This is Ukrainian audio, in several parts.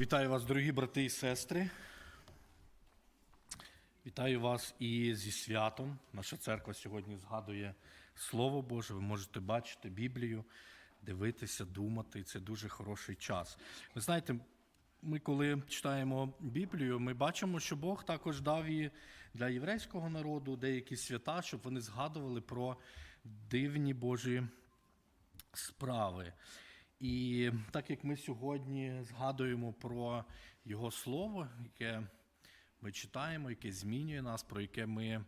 Вітаю вас, дорогі брати і сестри. Вітаю вас і зі святом. Наша церква сьогодні згадує Слово Боже. Ви можете бачити Біблію, дивитися, думати. І Це дуже хороший час. Ви знаєте, ми коли читаємо Біблію, ми бачимо, що Бог також дав і для єврейського народу деякі свята, щоб вони згадували про дивні Божі справи. І так як ми сьогодні згадуємо про Його Слово, яке ми читаємо, яке змінює нас, про яке ми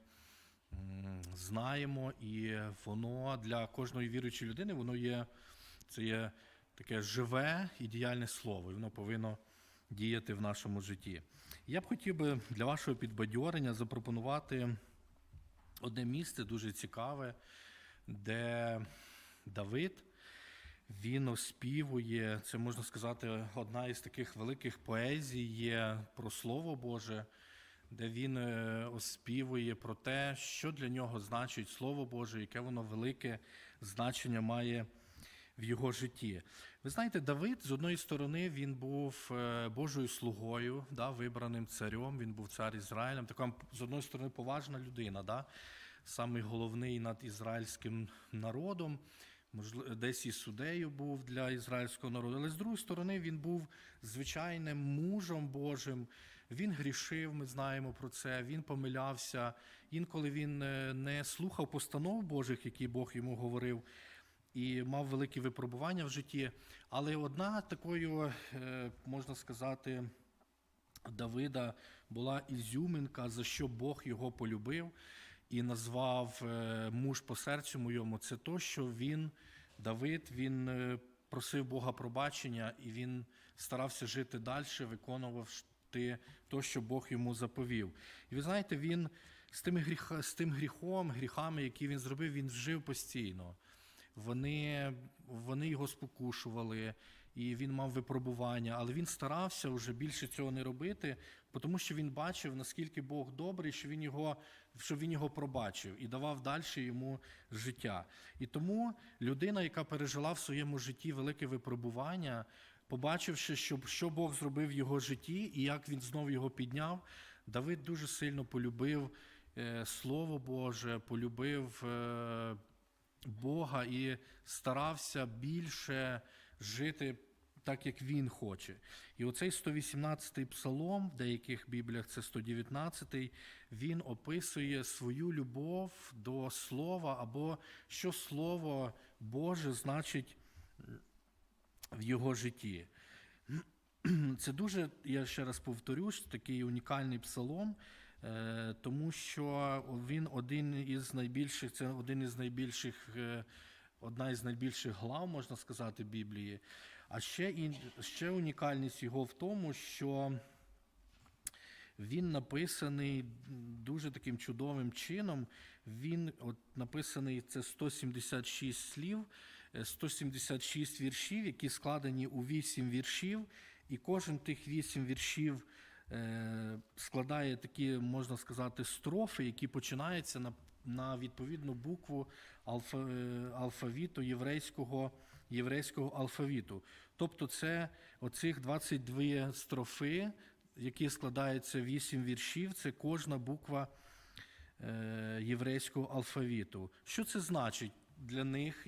знаємо, і воно для кожної віруючої людини, воно є, це є таке живе і діяльне слово, і воно повинно діяти в нашому житті. Я б хотів би для вашого підбадьорення запропонувати одне місце дуже цікаве, де Давид. Він оспівує, це можна сказати, одна із таких великих поезій є про Слово Боже, де він е, оспівує про те, що для нього значить Слово Боже, яке воно велике значення має в його житті. Ви знаєте, Давид, з одної сторони, він був е, Божою слугою, да, вибраним царем, він був цар Ізраїлем, така, з одної сторони, поважна людина, да, самий головний над ізраїльським народом можливо, десь і суддею був для ізраїльського народу, але з другої сторони він був звичайним мужем Божим. Він грішив, ми знаємо про це. Він помилявся. Інколи він е, не слухав постанов Божих, які Бог йому говорив. І мав великі випробування в житті. Але одна такою, е, можна сказати, Давида була ізюминка, за що Бог його полюбив і назвав е, муж по серцю моєму. Це то, що він, Давид, він е, просив Бога пробачення, і він старався жити далі, виконував те, що Бог йому заповів. І ви знаєте, він з тим, гріх, з тим гріхом, гріхами, які він зробив, він жив постійно. Вони, вони його спокушували, і він мав випробування, але він старався вже більше цього не робити, тому що він бачив, наскільки Бог добрий, що він його, що він його пробачив і давав далі йому життя. І тому людина, яка пережила в своєму житті велике випробування, побачивши, що, що Бог зробив в його житті і як він знов його підняв, Давид дуже сильно полюбив е, Слово Боже, полюбив. Бога і старався більше жити так, як він хоче. І оцей 118-й псалом, в деяких бібліях це 119-й, він описує свою любов до слова, або що слово Боже значить в його житті. Це дуже, я ще раз повторюсь, такий унікальний псалом, тому що він один із найбільших, це один із найбільших, е, одна із найбільших глав, можна сказати, Біблії. А ще, ще унікальність його в тому, що він написаний дуже таким чудовим чином. Він от написаний це 176 слів, е, 176 віршів, які складені у 8 віршів, і кожен тих 8 віршів е, складає такі, можна сказати, строфи, які починаються на на відповідну букву алфа, е, алфавіту єврейського єврейського алфавіту. Тобто, це оцих 22 строфи, які складаються 8 віршів, це кожна буква е, єврейського алфавіту. Що це значить? Для них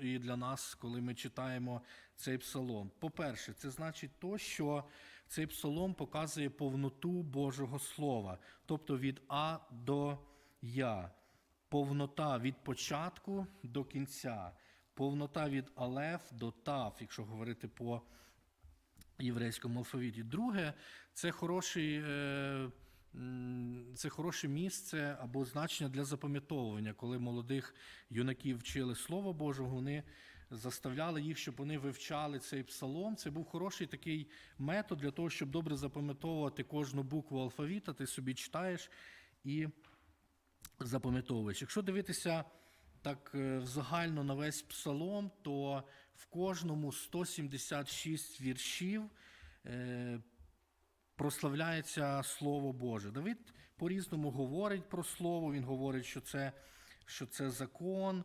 і для нас, коли ми читаємо цей псалом. По-перше, це значить то, що цей псалом показує повноту Божого Слова, тобто від А до Я, повнота від початку до кінця, повнота від Алеф до Тав, якщо говорити по єврейському алфавіті. Друге, це хороший. е, Це хороше місце або значення для запам'ятовування, коли молодих юнаків вчили Слово Боже, вони заставляли їх, щоб вони вивчали цей псалом. Це був хороший такий метод для того, щоб добре запам'ятовувати кожну букву алфавіта. Ти собі читаєш і запам'ятовуєш. Якщо дивитися так е, загально на весь псалом, то в кожному 176 віршів е, прославляється Слово Боже. Давид по-різному говорить про Слово, він говорить, що це, що це закон.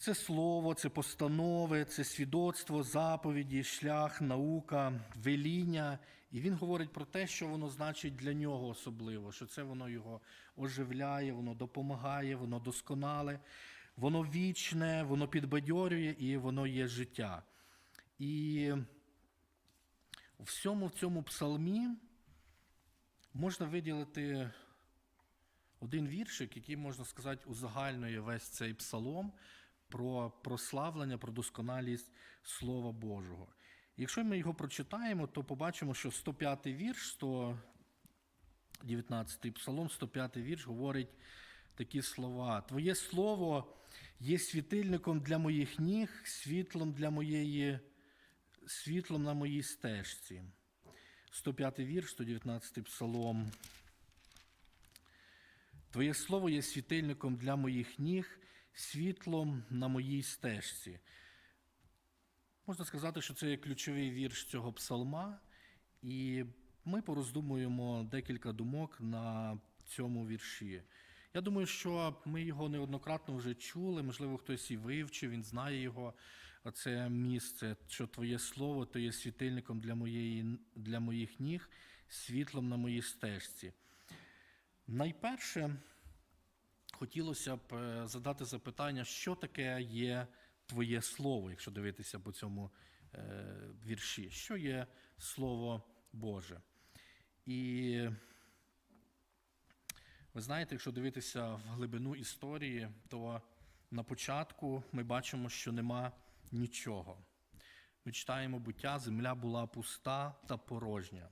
Це слово, це постанови, це свідоцтво, заповіді, шлях, наука, веління. І він говорить про те, що воно значить для нього особливо, що це воно його оживляє, воно допомагає, воно досконале, воно вічне, воно підбадьорює і воно є життя. І у всьому в цьому псалмі можна виділити один віршик, який, можна сказати, узагальнює весь цей псалом про прославлення, про досконалість Слова Божого. Якщо ми його прочитаємо, то побачимо, що 105 вірш, 119 псалом, 105 вірш говорить такі слова: Твоє слово є світильником для моїх ніг, світлом для моєї, світлом на моїй стежці. 105 вірш, 119 псалом. Твоє слово є світильником для моїх ніг, світлом на моїй стежці. Можна сказати, що це є ключовий вірш цього псалма, і ми пороздумуємо декілька думок на цьому вірші. Я думаю, що ми його неоднократно вже чули, можливо, хтось і вивчив, він знає його, це місце, що Твоє слово то є світильником для, моєї, для моїх ніг, світлом на моїй стежці. Найперше, хотілося б е, задати запитання, що таке є Твоє слово, якщо дивитися по цьому е, вірші, що є Слово Боже. І ви знаєте, якщо дивитися в глибину історії, то на початку ми бачимо, що нема нічого. Ми читаємо буття, земля була пуста та порожня,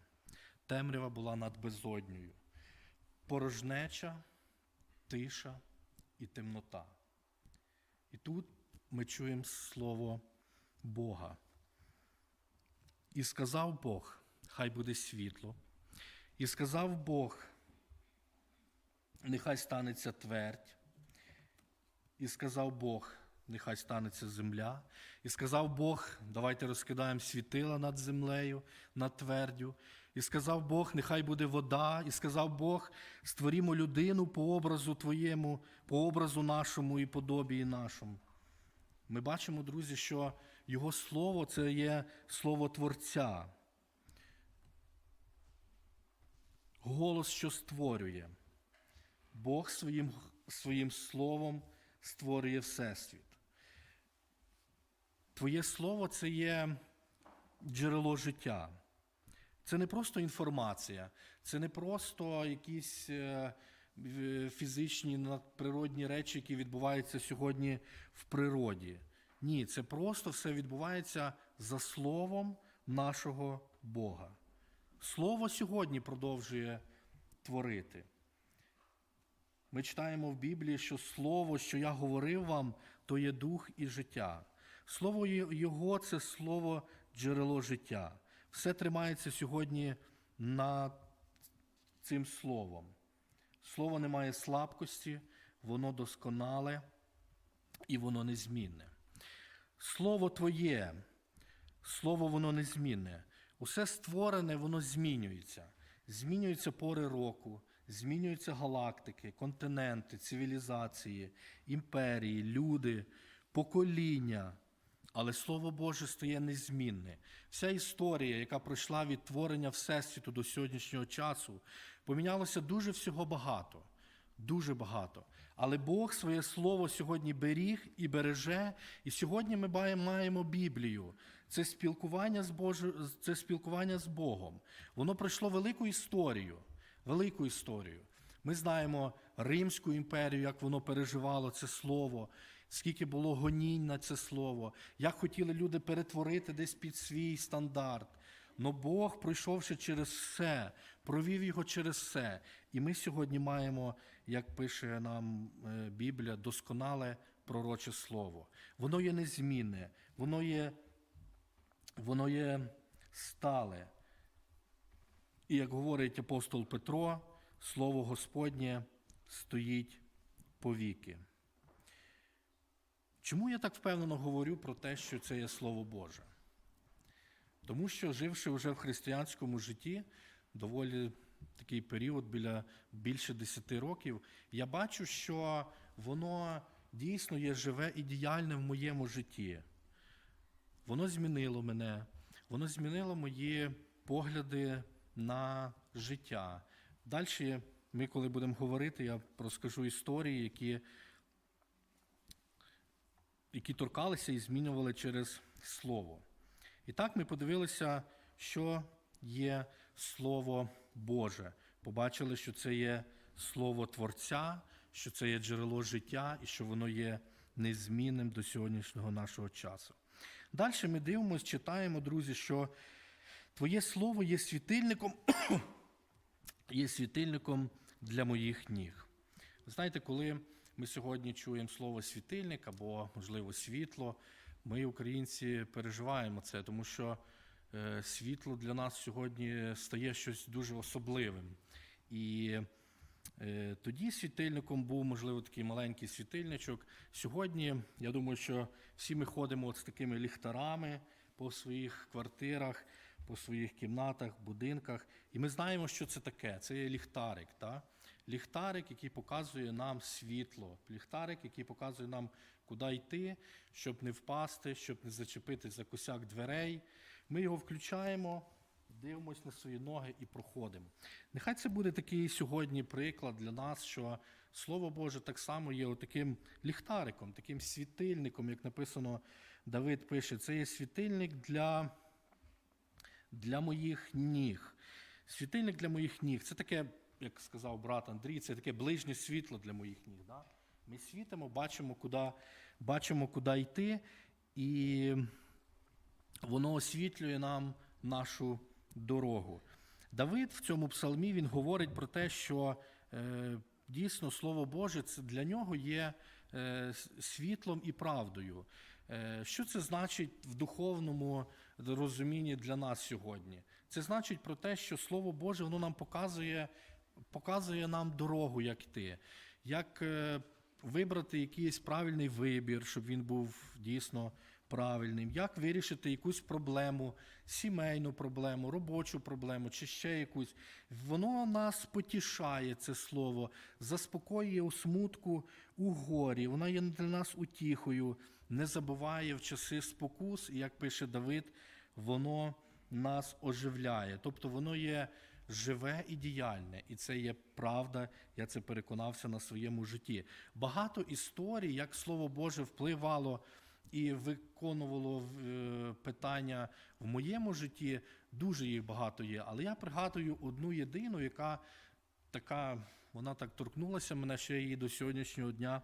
темрява була над безоднею, порожнеча, тиша і темнота. І тут ми чуємо слово Бога. І сказав Бог, хай буде світло. І сказав Бог, нехай станеться твердь. І сказав Бог, нехай станеться земля. І сказав Бог, давайте розкидаємо світила над землею, над твердю. І сказав Бог, нехай буде вода. І сказав Бог, створімо людину по образу Твоєму, по образу нашому і подобії нашому. Ми бачимо, друзі, що Його слово це є слово Творця. Голос, що створює. Бог своїм, своїм словом створює Всесвіт. Твоє слово це є джерело життя. Це не просто інформація, це не просто якісь е, фізичні надприродні речі, які відбуваються сьогодні в природі. Ні, це просто все відбувається за словом нашого Бога. Слово сьогодні продовжує творити. Ми читаємо в Біблії, що слово, що я говорив вам, то є дух і життя. Слово Його це слово джерело життя. Все тримається сьогодні над цим словом. Слово не має слабкості, воно досконале і воно незмінне. Слово Твоє, слово воно незмінне. Усе створене, воно змінюється. Змінюються пори року, змінюються галактики, континенти, цивілізації, імперії, люди, покоління. Але Слово Боже стає незмінне. Вся історія, яка пройшла від творення Всесвіту до сьогоднішнього часу, помінялося дуже всього багато. Дуже багато. Але Бог своє слово сьогодні беріг і береже. І сьогодні ми маємо Біблію. Це спілкування з Божою, це спілкування з Богом. Воно пройшло велику історію. Велику історію. Ми знаємо Римську імперію, як воно переживало це слово, скільки було гонінь на це слово, як хотіли люди перетворити десь під свій стандарт. Но Бог, пройшовши через все, провів його через все. І ми сьогодні маємо, як пише нам е, Біблія, досконале пророче слово. Воно є незмінне, воно є, воно є стале. І як говорить апостол Петро, слово Господнє стоїть повіки. Чому я так впевнено говорю про те, що це є Слово Боже? Тому що, живши вже в християнському житті, доволі такий період біля більше 10 років, я бачу, що воно дійсно є живе і діяльне в моєму житті. Воно змінило мене, воно змінило мої погляди на життя. Далі ми, коли будемо говорити, я розкажу історії, які, які торкалися і змінювали через Слово. І так ми подивилися, що є Слово Боже. Побачили, що це є Слово Творця, що це є джерело життя і що воно є незмінним до сьогоднішнього нашого часу. Далі ми дивимося, читаємо, друзі, що Твоє слово є світильником, є світильником для моїх ніг. Знаєте, коли ми сьогодні чуємо слово світильник або, можливо, світло, ми, українці, переживаємо це, тому що е, світло для нас сьогодні стає щось дуже особливим. І е, тоді світильником був, можливо, такий маленький світильничок. Сьогодні, я думаю, що всі ми ходимо от з такими ліхтарами по своїх квартирах, по своїх кімнатах, будинках. І ми знаємо, що це таке. Це є ліхтарик. Та? Ліхтарик, який показує нам світло, ліхтарик, який показує нам, куди йти, щоб не впасти, щоб не зачепити за косяк дверей. Ми його включаємо, дивимося на свої ноги і проходимо. Нехай це буде такий сьогодні приклад для нас, що Слово Боже так само є таким ліхтариком, таким світильником, як написано, Давид пише, це є світильник для, для моїх ніг. Світильник для моїх ніг. Це таке, як сказав брат Андрій, це таке ближнє світло для моїх ніг. Да? Ми світимо, бачимо, куди, бачимо, куди йти, і воно освітлює нам нашу дорогу. Давид в цьому псалмі він говорить про те, що е, дійсно Слово Боже це для нього є е, світлом і правдою. Е, що це значить в духовному розумінні для нас сьогодні? Це значить про те, що Слово Боже воно нам показує, показує нам дорогу, як йти, як е, вибрати якийсь правильний вибір, щоб він був дійсно правильним, як вирішити якусь проблему, сімейну проблему, робочу проблему чи ще якусь. Воно нас потішає, це слово, заспокоює у смутку, у горі. Воно є для нас утіхою, не забуває в часи спокус, і як пише Давид, воно нас оживляє. Тобто воно є живе і діяльне, і це є правда. Я це переконався на своєму житті. Багато історій, як Слово Боже впливало і виконувало е, питання в моєму житті, дуже їх багато є. Але я пригадую одну єдину, яка така, вона так торкнулася мене, що я її до сьогоднішнього дня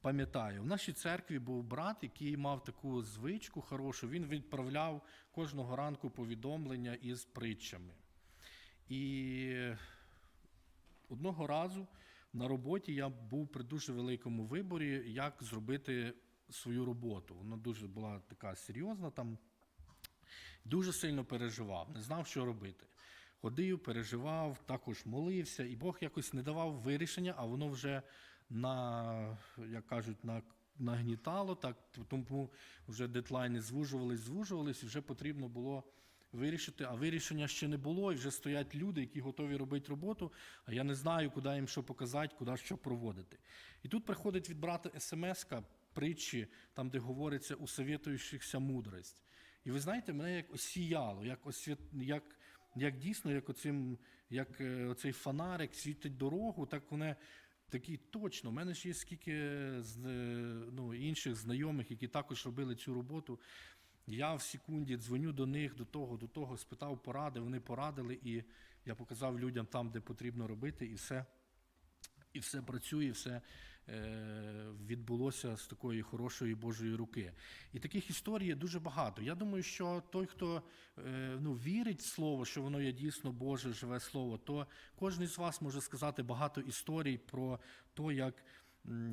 пам'ятаю. В нашій церкві був брат, який мав таку звичку хорошу. Він відправляв кожного ранку повідомлення із притчами. І одного разу на роботі я був при дуже великому виборі, як зробити свою роботу. Вона дуже була така серйозна там. Дуже сильно переживав, не знав, що робити. Ходив, переживав, також молився, і Бог якось не давав вирішення, а воно вже на, як кажуть, на, нагнітало, так, тому вже дедлайни звужувались, звужувались, і вже потрібно було вирішити, а вирішення ще не було, і вже стоять люди, які готові робити роботу, а я не знаю, куди їм що показати, куди що проводити. І тут приходить від брата смс-ка, притчі, там, де говориться усовітуючихся мудрость. І ви знаєте, мене як осіяло, як, освіт... як, як дійсно, як, оцим, як е, оцей фонарик світить дорогу, так вони такі точно. У мене ж є скільки е, ну, інших знайомих, які також робили цю роботу. Я в секунді дзвоню до них, до того, до того, спитав поради, вони порадили, і я показав людям там, де потрібно робити, і все, і все працює, все е, відбулося з такої хорошої Божої руки. І таких історій дуже багато. Я думаю, що той, хто е, ну, вірить в слово, що воно є дійсно Боже, живе слово, то кожен з вас може сказати багато історій про те, як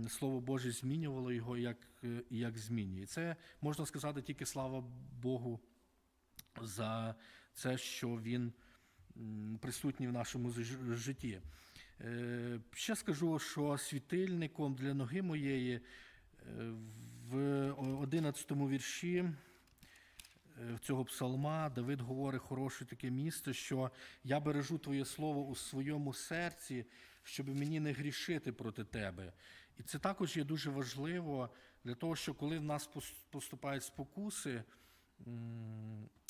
Слово Боже змінювало його, як, е, як змінює. І це можна сказати тільки слава Богу за це, що він присутній в нашому житті. Е, Ще скажу, що світильником для ноги моєї е, в 11 вірші е, в цього псалма Давид говорить хороше таке місце, що я бережу твоє слово у своєму серці, щоб мені не грішити проти тебе. І це також є дуже важливо для того, що коли в нас поступають спокуси,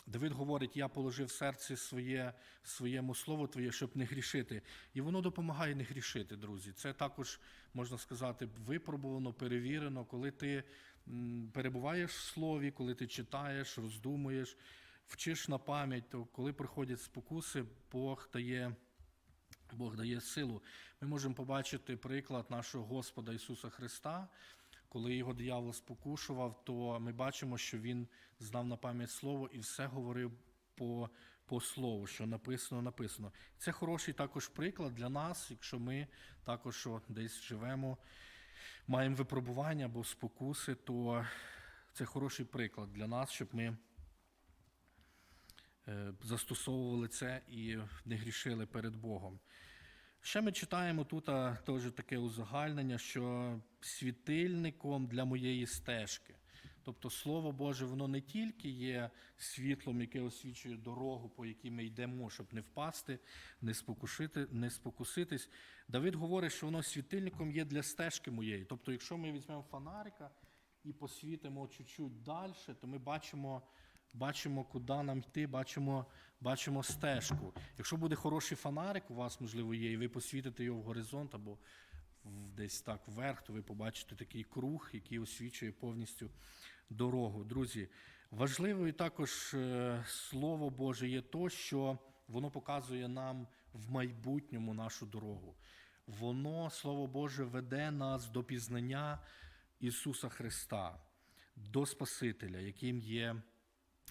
Давид говорить: я положив в серці своє, своєму слову твоє, щоб не грішити. І воно допомагає не грішити, друзі. Це також, можна сказати, випробувано, перевірено, коли ти перебуваєш в слові, коли ти читаєш, роздумуєш, вчиш на пам'ять, то коли приходять спокуси, Бог дає. Бог дає силу. Ми можемо побачити приклад нашого Господа Ісуса Христа. Коли його диявол спокушував, то ми бачимо, що він знав на пам'ять слово і все говорив по, по слову, що написано, написано. Це хороший також приклад для нас, якщо ми також десь живемо, маємо випробування або спокуси, то це хороший приклад для нас, щоб ми застосовували це і не грішили перед Богом. Ще ми читаємо тут теж таке узагальнення, що світильником для моєї стежки. Тобто Слово Боже, воно не тільки є світлом, яке освічує дорогу, по якій ми йдемо, щоб не впасти, не, спокушити, не спокуситись. Давид говорить, що воно світильником є для стежки моєї. Тобто, якщо ми візьмемо фонарика і посвітимо чуть-чуть далі, то ми бачимо, бачимо, куди нам йти, бачимо, бачимо стежку. Якщо буде хороший фонарик, у вас, можливо, є, і ви посвітите його в горизонт або десь так вверх, то ви побачите такий круг, який освічує повністю дорогу. Друзі, важливою також е, Слово Боже є то, що воно показує нам в майбутньому нашу дорогу. Воно, Слово Боже, веде нас до пізнання Ісуса Христа, до Спасителя, яким є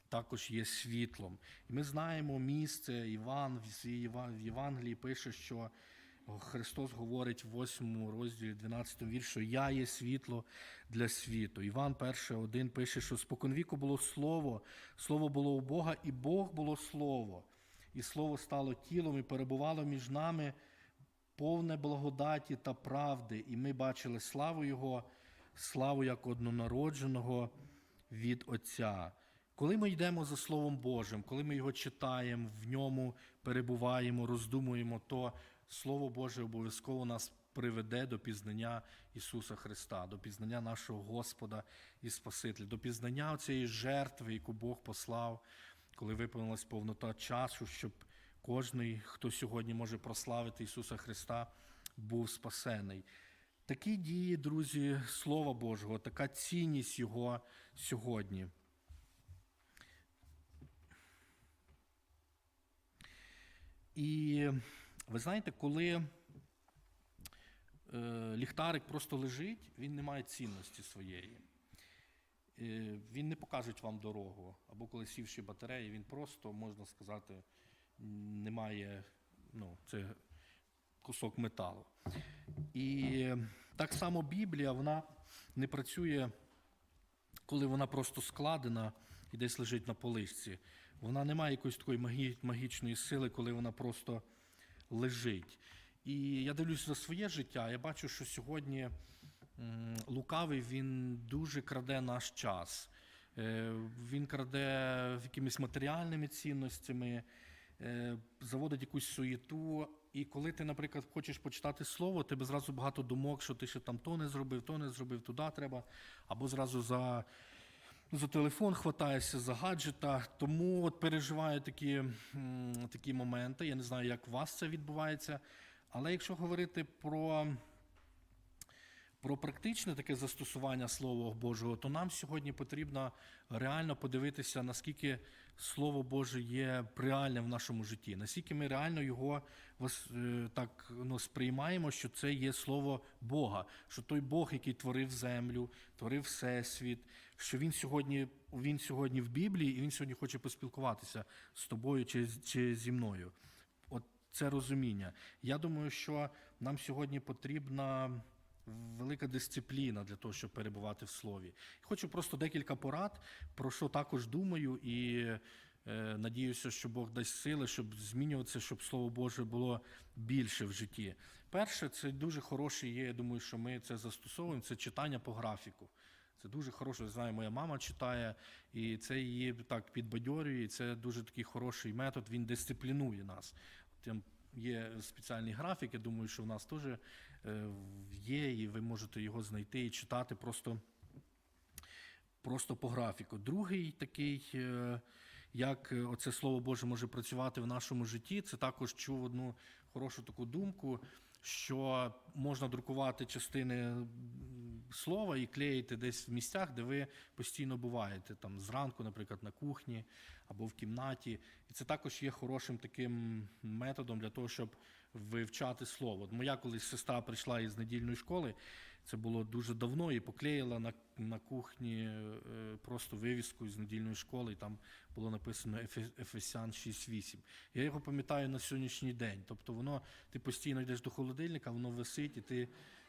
також є світлом. І ми знаємо місце, Іван в Євангелії пише, що Христос говорить в 8 розділі 12 вірш, що я є світло для світу. Іван 1.1 пише, що споконвіку було слово, слово було у Бога, і Бог було слово. І слово стало тілом і перебувало між нами повне благодаті та правди, і ми бачили славу Його, славу як однонародженого від Отця. Коли ми йдемо за Словом Божим, коли ми його читаємо, в ньому перебуваємо, роздумуємо, то Слово Боже обов'язково нас приведе до пізнання Ісуса Христа, до пізнання нашого Господа і Спасителя, до пізнання цієї жертви, яку Бог послав, коли виповнилась повнота часу, щоб кожний, хто сьогодні може прославити Ісуса Христа, був спасений. Такі дії, друзі, Слова Божого, така цінність Його сьогодні. І ви знаєте, коли е, ліхтарик просто лежить, він не має цінності своєї. Е, він не покаже вам дорогу. Або коли сівші батареї, він просто, можна сказати, не має, ну, це кусок металу. І так само Біблія, вона не працює, коли вона просто складена і десь лежить на поличці. Вона не має якоїсь такої магі- магічної сили, коли вона просто лежить. І я дивлюся за своє життя, я бачу, що сьогодні лукавий він дуже краде наш час. Е, Він краде якимись матеріальними цінностями, е, заводить якусь суєту. І коли ти, наприклад, хочеш почитати слово, тебе зразу багато думок, що ти ще там то не зробив, то не зробив, туди треба, або зразу за, за телефон хватаєшся, за гаджета. Тому от переживаю такі, такі моменти. Я не знаю, як у вас це відбувається. Але якщо говорити про про практичне таке застосування Слова Божого, то нам сьогодні потрібно реально подивитися, наскільки Слово Боже є реальним в нашому житті, наскільки ми реально його е, так ну, сприймаємо, що це є Слово Бога, що той Бог, який творив землю, творив всесвіт, що він сьогодні, він сьогодні в Біблії, і він сьогодні хоче поспілкуватися з тобою чи, чи зі мною. От це розуміння. Я думаю, що нам сьогодні потрібна велика дисципліна для того, щоб перебувати в слові. Хочу просто декілька порад, про що також думаю, і е, надіюся, що Бог дасть сили, щоб змінюватися, щоб Слово Боже було більше в житті. Перше, це дуже хороше є. Я думаю, що ми це застосовуємо. Це читання по графіку. Це дуже хороше. Знаю, моя мама читає, і це її так підбадьорює. І це дуже такий хороший метод. Він дисциплінує нас. Тим є спеціальний графік. Я думаю, що в нас теж е, є, і ви можете його знайти і читати просто, просто по графіку. Другий такий, е, як е, оце слово Боже може працювати в нашому житті, це також чув одну хорошу таку думку, що можна друкувати частини слова і клеїти десь в місцях, де ви постійно буваєте. Там зранку, наприклад, на кухні або в кімнаті. І це також є хорошим таким методом для того, щоб вивчати слово. Моя колись сестра прийшла із недільної школи. Це було дуже давно і поклеїла на, на кухні е, просто вивіску з недільної школи, і там було написано Ефе- Ефесян 6.8. Я його пам'ятаю на сьогоднішній день. Тобто воно, ти постійно йдеш до холодильника, воно висить, і ти,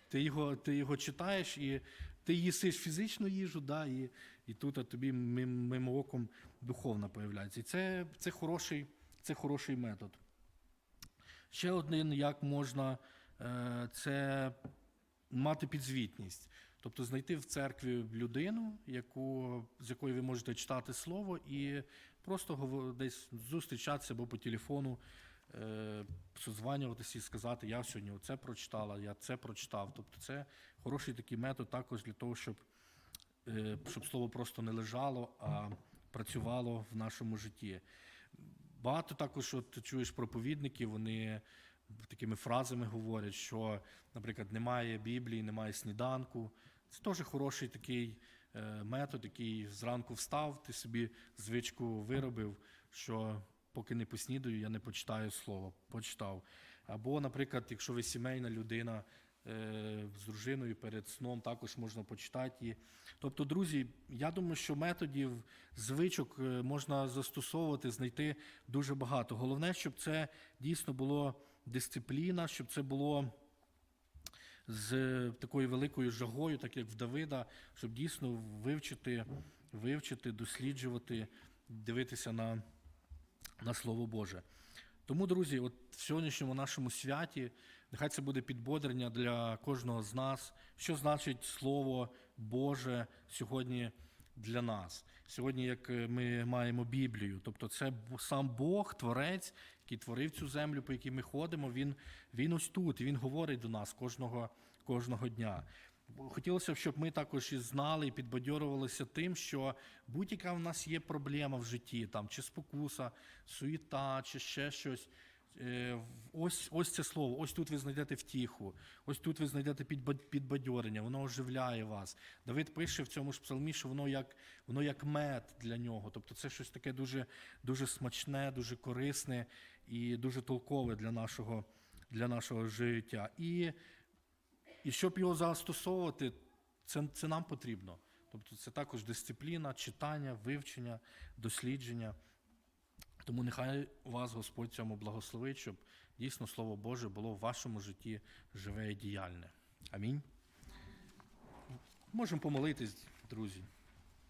ти, його, ти його читаєш, і ти їсиш фізичну їжу, да, і, і тут а тобі мим, мимо оком духовна появляється. І це, це, хороший, це хороший метод. Ще один, як можна, е, це мати підзвітність. Тобто знайти в церкві людину, яку, з якою ви можете читати слово, і просто десь зустрічатися або по телефону, созванюватися і сказати, я сьогодні оце прочитала, я це прочитав. Тобто це хороший такий метод також для того, щоб, е, щоб слово просто не лежало, а працювало в нашому житті. Багато також от, чуєш проповідників, вони такими фразами говорять, що, наприклад, немає Біблії, немає сніданку. Це теж хороший такий е, метод, який зранку встав, ти собі звичку виробив, що поки не поснідаю, я не почитаю слово. Почитав. Або, наприклад, якщо ви сімейна людина е, з дружиною перед сном, також можна почитати її. Тобто, друзі, я думаю, що методів звичок е, можна застосовувати, знайти дуже багато. Головне, щоб це дійсно було дисципліна, щоб це було з такою великою жагою, так як в Давида, щоб дійсно вивчити, вивчити, досліджувати, дивитися на, на Слово Боже. Тому, друзі, от в сьогоднішньому нашому святі нехай це буде підбодрення для кожного з нас, що значить Слово Боже сьогодні для нас. Сьогодні, як е, ми маємо Біблію, тобто це сам Бог, Творець, який творив цю землю, по якій ми ходимо, він, він ось тут, він говорить до нас кожного, кожного дня. Хотілося б, щоб ми також і знали і підбадьорувалися тим, що будь-яка в нас є проблема в житті, там, чи спокуса, суєта, чи ще щось. Е, Ось, ось це слово, ось тут ви знайдете втіху, ось тут ви знайдете підбадьорення, воно оживляє вас. Давид пише в цьому ж псалмі, що воно як, воно як мед для нього. Тобто це щось таке дуже, дуже смачне, дуже корисне і дуже толкове для нашого, для нашого життя. І, і щоб його застосовувати, це, це нам потрібно. Тобто це також дисципліна, читання, вивчення, дослідження. Тому нехай вас Господь цьому благословить, щоб дійсно Слово Боже було в вашому житті живе і діяльне. Амінь. Можемо помолитись, друзі.